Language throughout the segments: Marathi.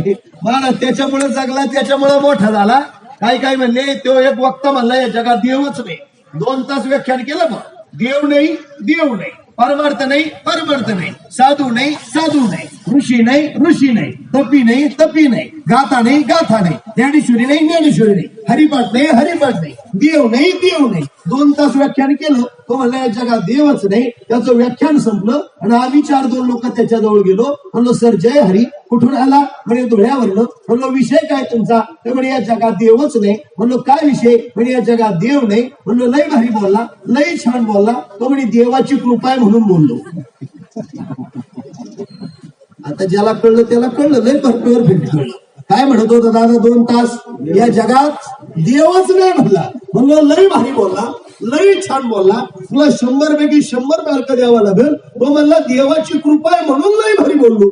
महाराज त्याच्यामुळे जगला त्याच्यामुळे मोठा झाला. काय काय म्हणले तो एक वक्ता म्हणला या जगात देवच नाही. दोन तास व्याख्यान केलं मग देव नाही देव नाही. परमार्थ नाही परमार्थ नाही. साधू नाही साधू नाही. ऋषी नाही ऋषी नाही. तपी नाही तपी नाही. गाथा नाही गाथा नाही. ज्ञानेश्वरी नाही ज्ञानेश्वरी नाही. हरिपाठ नाही हरिपाठ नाही. देव नाही देव नाही. दोन तास व्याख्यान केलं. तो म्हणला या जगात देवच नाही. त्याचं व्याख्यान संपलं. आणि आम्ही चार दोन लोक त्याच्याजवळ गेलो. म्हणलो सर जय हरी. कुठून आला? म्हणे धुळ्यावरनं. म्हणलो विषय काय तुमचा? तर म्हणे या जगात देवच नाही. म्हणलो काय विषय? म्हणे या जगात देव नाही. म्हणलो लय भारी बोलला. लय छान बोलला. तो म्हणे देवाची कृपा आहे म्हणून बोललो. आता ज्याला कळलं त्याला कळलं लय परफेक्ट कळलं काय म्हणत होता दादा दोन तास? या जगात देवच नाही म्हणला. मग लय भारी बोलला लय छान बोलला. तुला शंभर पैकी शंभर मार्क द्यावा लागेल. तो म्हणला देवाची कृपा आहे म्हणून लय भारी बोललो.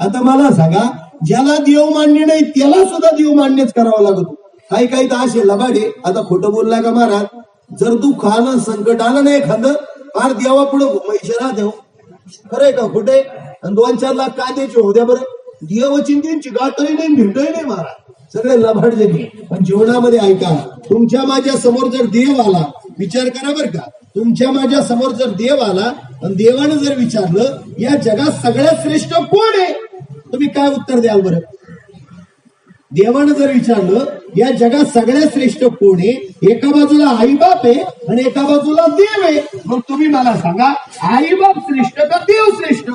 आता मला सांगा ज्याला देव मान्य नाही त्याला सुद्धा देव मान्यच करावा लागतो. काही काही तर असे लबाडे. आता खोटं बोलला का महाराज? जर तू खाणं संकट आलं नाही एखादं फार देवा पुढे घुमायचे ना देव खरंय का खोटे आणि दोन चार लाख काय द्यायचे होऊ द्या बरं. देवचिंतेची गाठही नाही भेटही नाही महाराज. सगळे लबाड पण जीवनामध्ये ऐका तुमच्या माझ्यासमोर जर देव आला विचार करा बरं का. तुमच्या माझ्यासमोर जर देव आला आणि देवानं जर विचारलं या जगात सगळ्यात श्रेष्ठ कोण आहे? तुम्ही काय उत्तर द्याल बरं? देवानं जर विचारलं या जगात सगळ्यात श्रेष्ठ कोण आहे? एका बाजूला आईबाप आहे आणि एका बाजूला देव आहे. मग तुम्ही मला सांगा आईबाप श्रेष्ठ का देव श्रेष्ठ?